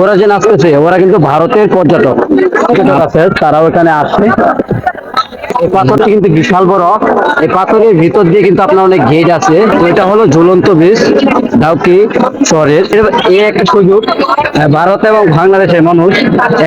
ওরা যে নাচতেছে ওরা কিন্তু ভারতের পর্যটক। আছে এই কিন্তু বিশাল বড়। এই পাথরের ভিতর দিয়ে কিন্তু আপনার অনেক গেট আছে। এটা হলো ঝুলন্ত ব্রিজ ডাউকি শহরের। এই একটা সুযোগ। ভারত এবং বাংলাদেশের মানুষ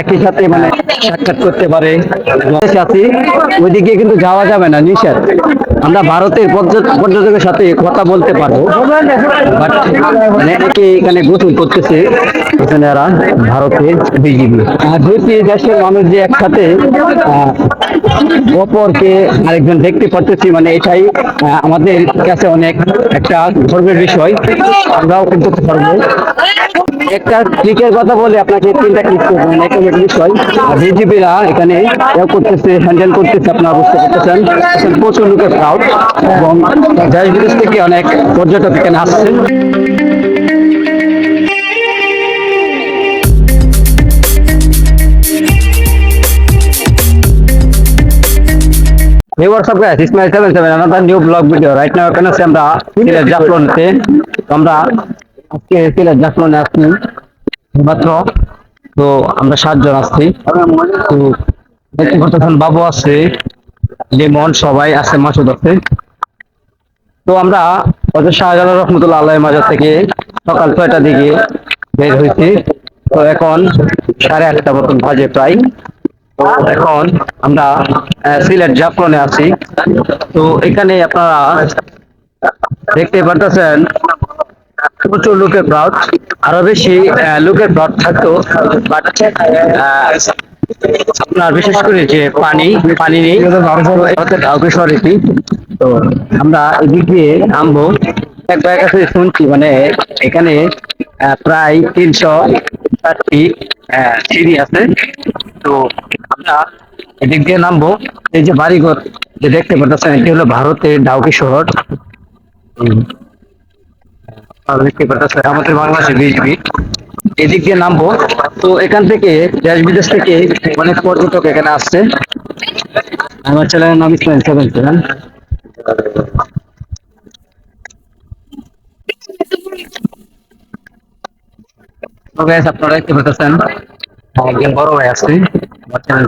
একই সাথে মানে সাক্ষাৎ করতে পারে। আছি ওইদিকে কিন্তু যাওয়া যাবে না, নিষেধ। আমরা ভারতের পর্যট- পর্যটকের সাথে কথা বলতে পারব। মানে এখানে গোসল করতেছে এরা ভারতের বিজিবি। দুইটি দেশের মানুষ যে একসাথে অপরকে আরেকজন দেখতে পারতেছি মানে এটাই আমাদের কাছে অনেক একটা গর্বের বিষয়। আমরাও কিন্তু পারব। একটা ক্লিকের কথা বলে আপনাকে তিনটা ক্লিক করবেন এরকম একটা বিষয় বিজিবিরা এখানে করতেছে হ্যান্ডেল করতেছে আপনারা বুঝতে পারতেছেন প্রচুর লোকের ক্রাউড এবং দেশ বিদেশ থেকে অনেক পর্যটক এখানে আসছে Hey, what's up guys? It's my 77 another new vlog video. Right now এখানে আছি আমরা সিলেট আমরা আজকে সিলেট জাফলনে আসছি মাত্র তো আমরা সাতজন আসছি তো দেখতে বাবু আছে লিমন সবাই আছে, মাসুদ আছে। তো আমরা হজরত শাহজালাল রহমতুল্লাহ আল্লাহ মাজার থেকে সকাল ছয়টার দিকে বের হয়েছি। তো এখন সাড়ে আটটা মতন বাজে প্রায়। তো এখন আমরা সিলেট জাফরনে আছি। তো এখানে আপনারা দেখতে পারতেছেন প্রচুর লোকের ক্রাউড আরও বেশি লোকের ক্রাউড থাকতো আপনার বিশেষ করে যে পানি পানি নেই কাউকে সরেছি তো আমরা এদিক দিয়ে নামবো। এক জায়গা কাছে শুনছি মানে এখানে প্রায় তিনশো আহ, সিঁড়ি আছে। তো আমরা এদিক দিয়ে নামবো। এই যে বাড়িঘর যে দেখতে পাচ্ছেন এটি হলো ভারতের ডাউকি শহর। আমাদের বাংলাদেশের বিজেপি এদিক দিয়ে নামবো। তো এখান থেকে দেশ বিদেশ থেকে অনেক পর্যটক এখানে আসছে। আমার চ্যানেলের নাম ইসলাম সেভেন guys, আপনারা দেখতে পাচ্ছেন একজন বড় ভাই আছে চ্যানেল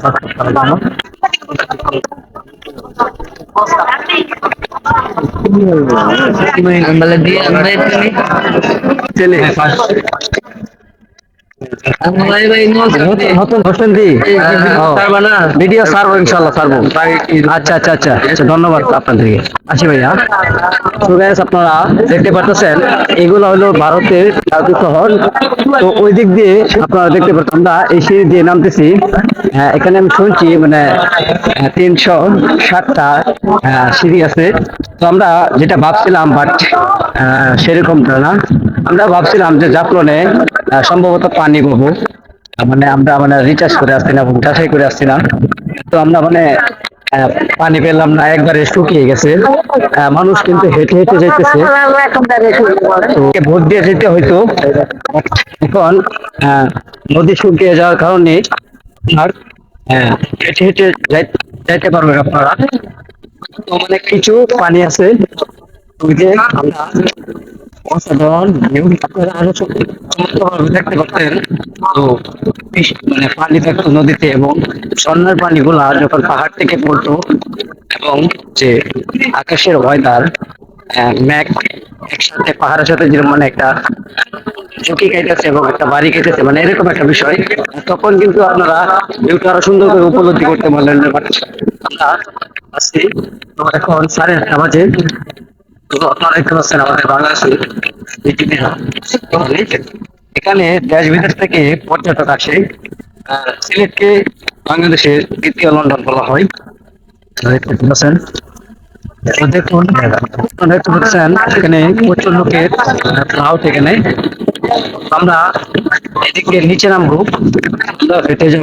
ছেলে আচ্ছা আচ্ছা আচ্ছা। আপনারা দেখতে পাচ্ছেন এগুলো হলো ভারতের জাতীয় শহর। তো ওই দিক দিয়ে আপনারা দেখতে পাচ্ছেন আমরা এই সিঁড়ি দিয়ে নামতেছি। হ্যাঁ, এখানে আমি শুনছি মানে তিনশো ষাটটা সিঁড়ি আছে। তো আমরা যেটা ভাবছিলাম বাট সেরকমটা না। আমরা ভাবছিলাম যে জাফলনে সম্ভবত পানি পাবো মানে আমরা মানে রিচার্জ করে আসছি না যাচাই করে আসছি না। তো আমরা মানে পানি পেলাম না, একবারে শুকিয়ে গেছে। মানুষ কিন্তু হেঁটে হেঁটে যেতেছে। ভোট দিয়ে যেতে হয়তো এখন নদী শুকিয়ে যাওয়ার কারণে হেঁটে হেঁটে যাই- যাইতে পারবেন আপনারা। মানে কিছু পানি আছে। আমরা মানে পাহাড় থেকে পড়তো এবং যে আকাশের ওয়েদার ম্যাঘ একসাথে পাহাড়ের সাথে যেরকম মানে একটা ঝুঁকি খাইতেছে এবং একটা বাড়ি খাইতেছে মানে এরকম একটা বিষয়। তখন কিন্তু আপনারা ভিউটা আরও সুন্দর করে উপলব্ধি করতে পারলেন But আমরা এখন সাড়ে আটটা বাজে। আমাদের বাংলাদেশে বিজেপি এখানে দেশ বিদেশ থেকে পর্যটক আসে। আহ, সিলেটকে বাংলাদেশের দ্বিতীয় লন্ডন বলা হয়। দেখুন দেখতে পাচ্ছেন এখানে প্রচুর লোকের ক্রাউড এখানে। আমরা এদিকে নিচে নামবো। আমরা হেঁটে যাব।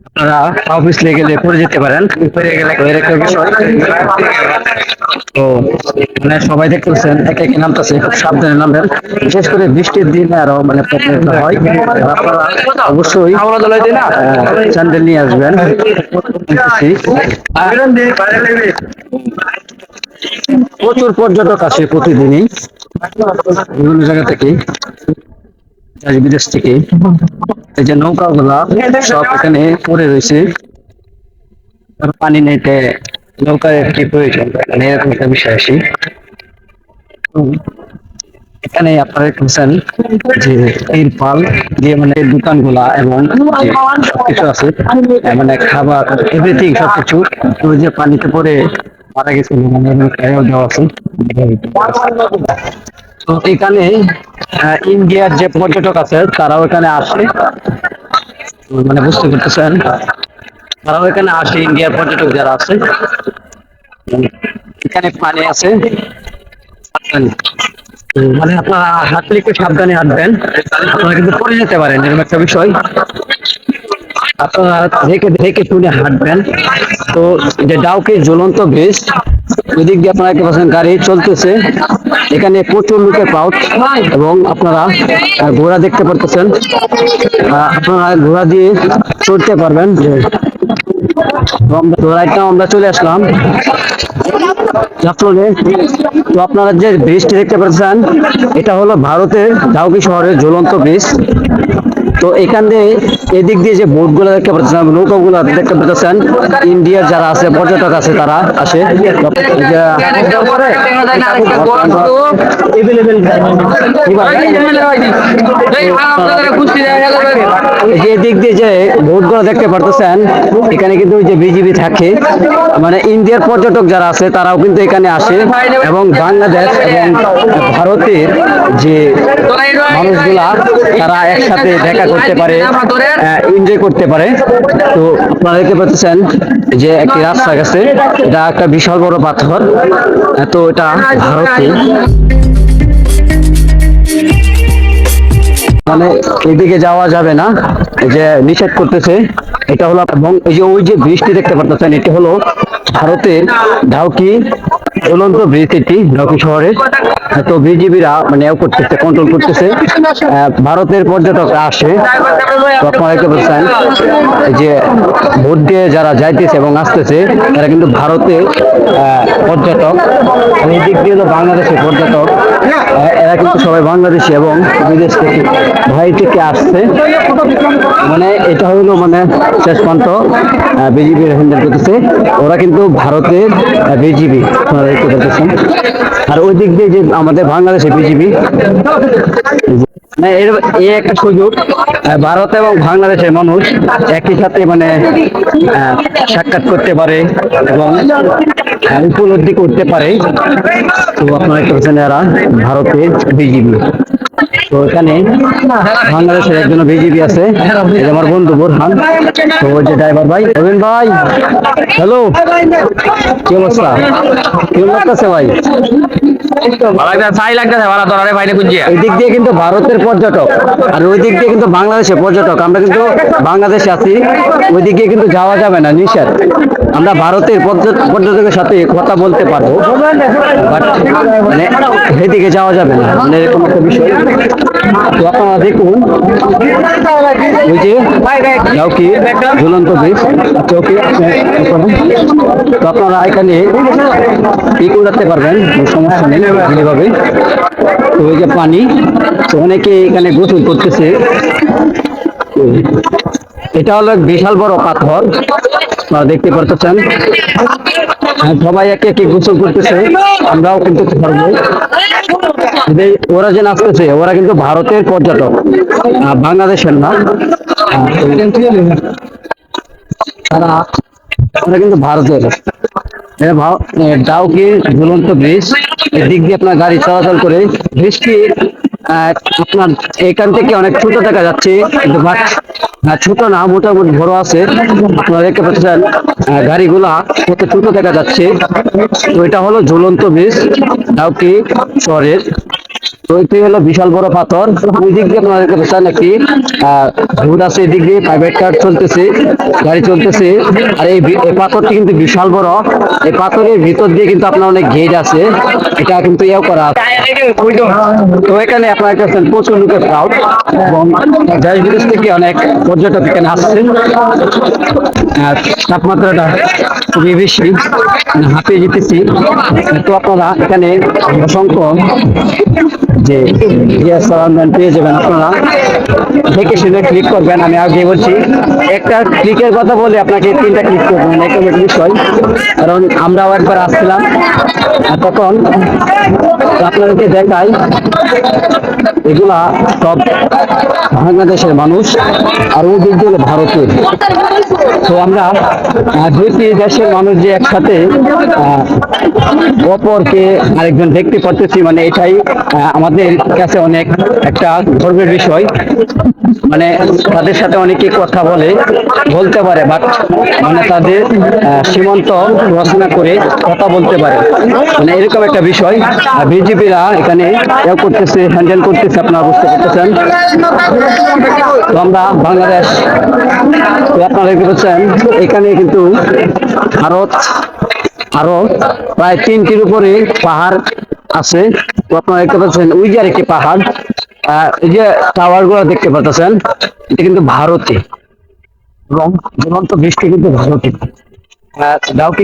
আপনারা অফিস গেলে পড়ে যেতে পারেন। একটা বিষয় তো মানে সবাই দেখতেছেন, এক এক নামতেছে, খুব সাবধানে নামবেন। বিশেষ করে বৃষ্টির দিনে আরও মানে প্রবলেম হয়। আপনারা অবশ্যই স্যান্ডেল নিয়ে আসবেন। প্রচুর পর্যটক আসে প্রতিদিনই। বিভিন্ন জায়গা থেকে দেশ বিদেশ থেকে এই যে নৌকা গুলা সব এখানে পড়ে রয়েছে। পানি নেটে নৌকার কি প্রয়োজন মানে এরকম একটা বিষয় আসি। এখানে আপনারা দেখছেন যে তিরপাল দিয়ে মানে দোকানগুলা এবং সবকিছু আছে মানে খাবার এভরিথিং সবকিছু যে পানিতে পড়ে মারা গেছিল মানে দেওয়া আছে। তো এখানে ইন্ডিয়ার যে পর্যটক আছে, তারাও এখানে আসে। মানে বুঝতে পারতেছেন, তারাও এখানে আসে, ইন্ডিয়ার পর্যটক যারা আছে। এখানে পানি আছে। মানে আপনারা হাঁটলে একটু সাবধানে হাঁটবেন। আপনারা কিন্তু পড়ে যেতে পারেন, এরকম একটা বিষয়। আপনারা দেখে দেখে শুনে হাঁটবেন। তো যে ডাউকে জ্বলন্ত ব্রিজ ওই দিক দিয়ে আপনারা পাচ্ছেন গাড়ি চলতেছে। এখানে প্রচুর লোকের ক্রাউড এবং আপনারা ঘোড়া দেখতে পারতেছেন। আপনারা ঘোড়া দিয়ে চড়তে পারবেন। তো আমরা চলে আসলাম। তো আপনারা যে ব্রিজটি দেখতে পাচ্ছেন, এটা হলো ভারতের ডাউকি শহরের ঝুলন্ত ব্রিজ তো এখান দিয়ে এদিক দিয়ে যে বোটগুলো দেখতে পাচ্ছেন নৌকা গুলো দেখতে পাচ্ছেন, ইন্ডিয়ার যারা আছে, পর্যটক আছে, তারা আসে। যে দিক দিয়ে যে বোটগুলো দেখতে পারতেছেন, এখানে কিন্তু ওই যে বিজিবি থাকে। মানে ইন্ডিয়ার পর্যটক যারা আছে, তারাও কিন্তু এখানে আসে এবং বাংলাদেশ এবং ভারতের যে মানুষগুলা, তারা একসাথে দেখা করতে পারে এনজয় করতে পারে। তো আপনারা দেখতে পাচ্ছেন যে একটি রাস্তা গেছে এটা একটা বিশাল বড় পাথর। তো এটা ভারতে মানে এদিকে যাওয়া যাবে না যে নিষেধ করতেছে। এটা হলো এবং এই যে ওই যে ব্রিজটি দেখতে পারতেছেন, এটি হলো ভারতের ঢাউকি ঝুলন্ত ব্রিজ এটি, ঢাউকি শহরের। তো বিজিবিরা মানে করতেছে কন্ট্রোল করতেছে। ভারতের পর্যটকরা আসে। আপনারা দেখতে পাচ্ছেন যে ভোট দিয়ে যারা যাইতেছে এবং আসতেছে, তারা কিন্তু ভারতে পর্যটক। এই দিক দিয়ে হলো বাংলাদেশের পর্যটক। এরা কিন্তু সবাই বাংলাদেশি এবং বিদেশ থেকে, ভাই থেকে আসছে। মানে এটা হলো মানে শেষ পর্যন্ত বিজেপি হ্যান্ডেল করতেছে ওরা কিন্তু ভারতের দেখতে পাচ্ছেন আর ওই দিক দিয়ে যে আমাদের বাংলাদেশে বিজিবি মানে এই একটা সুযোগ ভারত এবং বাংলাদেশের মানুষ একই সাথে মানে সাক্ষাৎ করতে পারে এবং উপলব্ধি করতে পারে। তো আপনারা দেখতে এরা ভারতের বিজিবি। তো এখানে বাংলাদেশের একজন বিজিবি আছে আমার বন্ধু বোরহান তো যে ড্রাইভার ভাই। রবীন ভাই হ্যালো কি অবস্থা? কি লাগতেছে ভাই? চাই লাগতেছে ভাড়া তোরা রে বাইরে খুঁজিয়া। এই দিক দিয়ে কিন্তু ভারতের পর্যটক আর ওই দিক দিয়ে কিন্তু বাংলাদেশের পর্যটক। আমরা কিন্তু বাংলাদেশে আছি ওই দিক দিয়ে কিন্তু যাওয়া যাবে না নিষেধ। আমরা ভারতের পর্যট- পর্যটকের সাথে কথা বলতে পারব বাট মানে সেদিকে যাওয়া যাবে না মানে এরকম একটা বিষয়। তো আপনারা দেখুন, ওই যে যাও কি ঝুলন্ত আচ্ছা তো আপনারা এখানে ই করতে পারবেন সমস্যা নেই ভাবে তো ওই যে পানি, তো অনেকে এখানে গোসল করতেছে। এটা হলো বিশাল বড় পাথর। আপনারা দেখতে পারতেছেন। সবাই একে একে গোসল করতেছে। আমরাও কিন্তু ওরা যে নাচতেছে, ওরা কিন্তু ভারতের পর্যটক। বাংলাদেশের না। তারা, ওরা কিন্তু ভারতের। ডাউকি, ঝুলন্ত ব্রিজ এই দিক দিয়ে আপনার গাড়ি চলাচল করে। ব্রিজটি আপনার এখান থেকে অনেক ছোট দেখা যাচ্ছে ছোট না, মোটামুটি বড় আছে। আপনারা দেখতে পাচ্ছেন গাড়িগুলা কত ছোট দেখা যাচ্ছে। তো এটা হলো ঝুলন্ত ব্রিজ ডাউকি শহরের তো এটি হলো বিশাল বড় পাথর। ওই দিক দিয়ে দেখতে পাচ্ছেন একটি রোড আছে এদিক দিয়ে প্রাইভেট কার চলতেছে, গাড়ি চলতেছে। আর এই পাথরটি কিন্তু বিশাল বড়। এই পাথরের ভিতর দিয়ে কিন্তু আপনার অনেক গেট আছে। এটা কিন্তু ইয়েও করা। তো এখানে আপনারা দেখছেন প্রচুর লোকের ক্রাউড এবং দেশ বিদেশ থেকে অনেক পর্যটক এখানে আসছে আর তাপমাত্রাটা খুবই বেশি। হাঁপিয়ে যেতেছি। তো আপনারা এখানে অসংখ্য যে গ্যাস সরঞ্জাম পেয়ে যাবেন আপনারা। দেখে শুনে ক্লিক করবেন আমি আগে বলছি। একটা ক্লিকের কথা বলে আপনাকে তিনটা ক্লিক করবেন একটা বিষয়। কারণ আমরাও একবার আসছিলাম তখন আপনাদেরকে দেখাই এগুলা সব বাংলাদেশের মানুষ আর ওই ভারতের। তো আমরা দুইটি দেশের মানুষ যে একসাথে অপরকে আরেকজন দেখতে পারতেছি মানে এটাই আহ, আমাদের কাছে অনেক একটা গর্বের বিষয়। মানে তাদের সাথে অনেকে কথা বলে, বলতে পারে বাট মানে তাদের সীমান্ত রচনা করে কথা বলতে পারে। মানে এরকম একটা বিষয়। বিজেপিরা এখানে ইয়ে করতেছে হ্যান্ডেল করতেছে, আপনারা বুঝতে পারতেছেন। আমরা বাংলাদেশ আপনারা দেখতে পাচ্ছেন এখানে কিন্তু ভারত আরও প্রায় তিনটির উপরে পাহাড় আছে। আপনারা দেখতে পাচ্ছেন ওই যে আরেকটি পাহাড় এই যে টাওয়ারগুলো দেখতে পাচ্ছেন এটা কিন্তু ভারতে। এবং জ্বলন্ত বৃষ্টি কিন্তু ভারতে। আহ, দাও কি